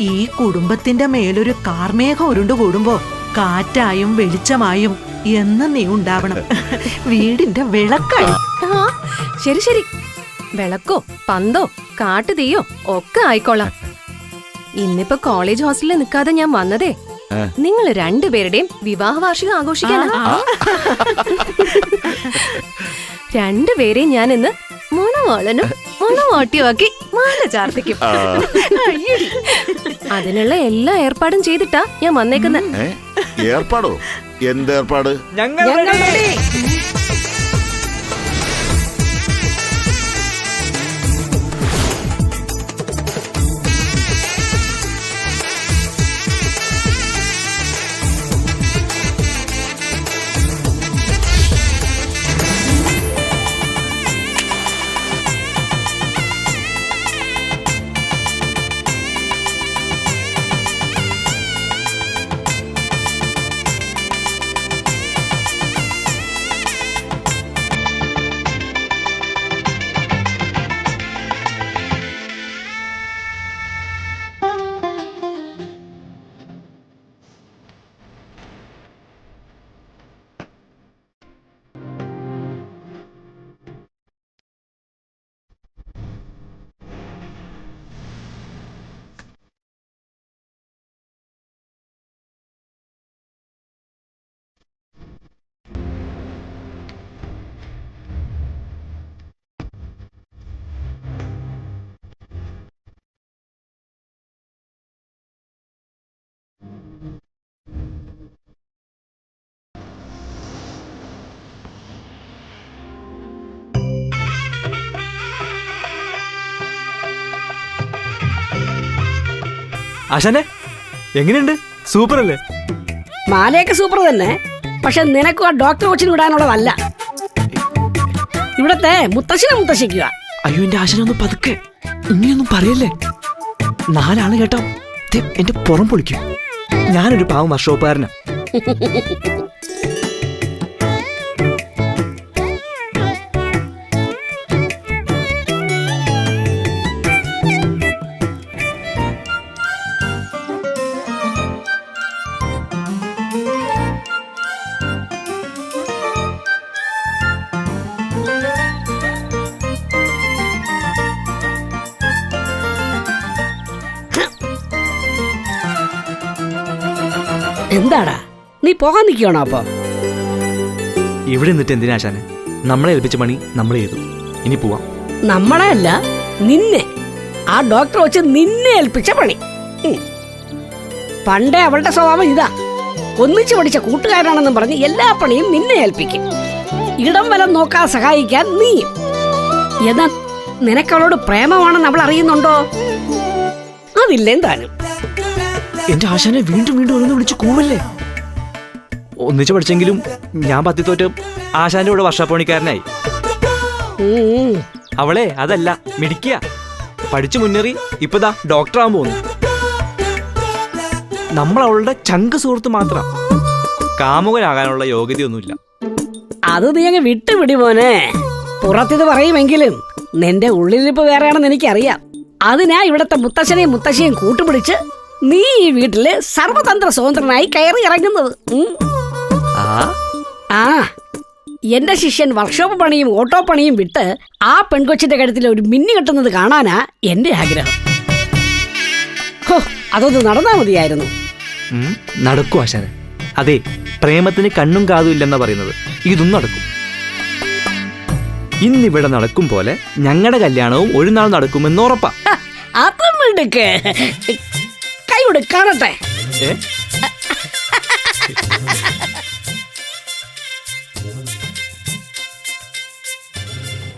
ഈ കുടുംബത്തിന്റെ മേലൊരു കാർമേഘം ഉരുണ്ടു കൂടുമ്പോ കാറ്റായും വെളിച്ചമായും എന്ന് നീ ഉണ്ടാവണം. വീടിന്റെ വിളക്കായി. ശരി ശരി. വിളക്കോ പന്തോ കാട്ടുതീയോ ഒക്കെ ആയിക്കോളാം. ഇന്നിപ്പോ കോളേജ് ഹോസ്റ്റലിൽ നിൽക്കാതെ ഞാൻ വന്നതേ. നിങ്ങൾ രണ്ടുപേരുടെയും വിവാഹ വാർഷികം ആഘോഷിക്കാനാ രണ്ടുപേരെയും ഞാൻ ഇന്ന് മണവാളനും മണവാട്ടിയുമാക്കി മാല ചാർത്തിക്കും. അതിനുള്ള എല്ലാ ഏർപ്പാടും ചെയ്തിട്ടാ ഞാൻ വന്നേക്കുന്നത് ഏർപ്പാടോ? എന്ത് ഏർപ്പാട്? ഞങ്ങൾ ആശാനെ എങ്ങനെയുണ്ട്? സൂപ്പർ അല്ലേ മാലയൊക്കെ സൂപ്പർ തന്നെ പക്ഷെ നിനക്കും ആ ഡോക്ടർ കൊച്ചിന് വിടാനുള്ളതല്ല. ഇവിടത്തെ മുത്തശ്ശിനെ മുത്തശ്ശിക്കുക. അയ്യോ എന്റെ ആശാനെ ഒന്ന് പതുക്കെ. ഇങ്ങനെയൊന്നും പറയല്ലേ? നാലാൾ കേട്ടോ. എന്റെ പുറം പൊളിക്കും. ഞാനൊരു പാവം വർഷോപ്പുകാരനാ. എന്താടാ? നീ പോകാൻ നിൽക്കണോ അപ്പൊ ഇവിടെ നിന്നിട്ട് എന്തിനാ ആശാനെ? നമ്മളെ ഏൽപ്പിച്ച പണി നമ്മൾ ചെയ്തു. ഇനി പോവാം. നമ്മളെ അല്ല നിന്നെ. ആ ഡോക്ടർ വെച്ച് നിന്നെ ഏൽപ്പിച്ച പണി. പണ്ടേ അവളുടെ സ്വഭാവം ഇതാ. ഒന്നിച്ചു പഠിച്ച കൂട്ടുകാരാണെന്നും പറഞ്ഞ് എല്ലാ പണിയും നിന്നെ ഏൽപ്പിക്കും. ഇടം വലം നോക്കാൻ സഹായിക്കാൻ നീ എന്നാ നിനക്കവളോട് പ്രേമമാണെന്ന് അവൾ അറിയുന്നുണ്ടോ? അതില്ലെന്താനും എന്റെ ആശാനെ വീണ്ടും വീണ്ടും ഒന്ന് വിളിച്ച് കൂവല്ലേ? ഒന്നിച്ച് പഠിച്ചെങ്കിലും ഞാൻ പത്തിത്തോറ്റ് ആശാന്റെ കൂടെ വർഷാപ്പണിക്കാരനായി. അവളെ അതല്ല മിടിക്കുക പഠിച്ചു മുന്നേറി ഇപ്പതാ ആവാൻ പോകുന്നു നമ്മൾ അവളുടെ ചങ്ക് സുഹൃത്ത് മാത്രം. കാമുകനാകാനുള്ള യോഗ്യതയൊന്നുമില്ല. അത് നീ അങ്ങ് വിട്ടുപിടി മോനെ. പുറത്തിത് പറയുമെങ്കിലും നിന്റെ ഉള്ളിലിപ്പ് വേറെയാണെന്ന് എനിക്കറിയാം. അതിനാ ഇവിടത്തെ മുത്തശ്ശനെയും മുത്തശ്ശിയും കൂട്ടുപിടിച്ച് നീ ഈ വീട്ടിൽ സർവതന്ത്ര സ്വതന്ത്രനായി കയറി ഇറങ്ങുന്നത്. ആ? എന്റെ ശിഷ്യൻ വർക്ക്ഷോപ്പ് പണിയും ഓട്ടോ പണിയും വിട്ട് ആ പെൺകൊച്ചിന്റെ കഴുത്തിൽ ഒരു മിന്നി കെട്ടുന്നത് കാണാനാ എന്റെ ആഗ്രഹം. ഹോ അതൊന്ന് നടന്നാ മതിയായിരുന്നു. നടക്കും ആശാനെ. അതെ പ്രേമത്തിന് കണ്ണും കാതും ഇല്ലെന്നാ പറയുന്നത്. ഇതും നടക്കും. ഇന്നിവിടെ നടക്കും പോലെ ഞങ്ങളുടെ കല്യാണവും ഒരു നാൾ നടക്കുമെന്ന് ഉറപ്പാ. അപ്പം അതും മിടുക്ക്. കൈ കാണട്ടെ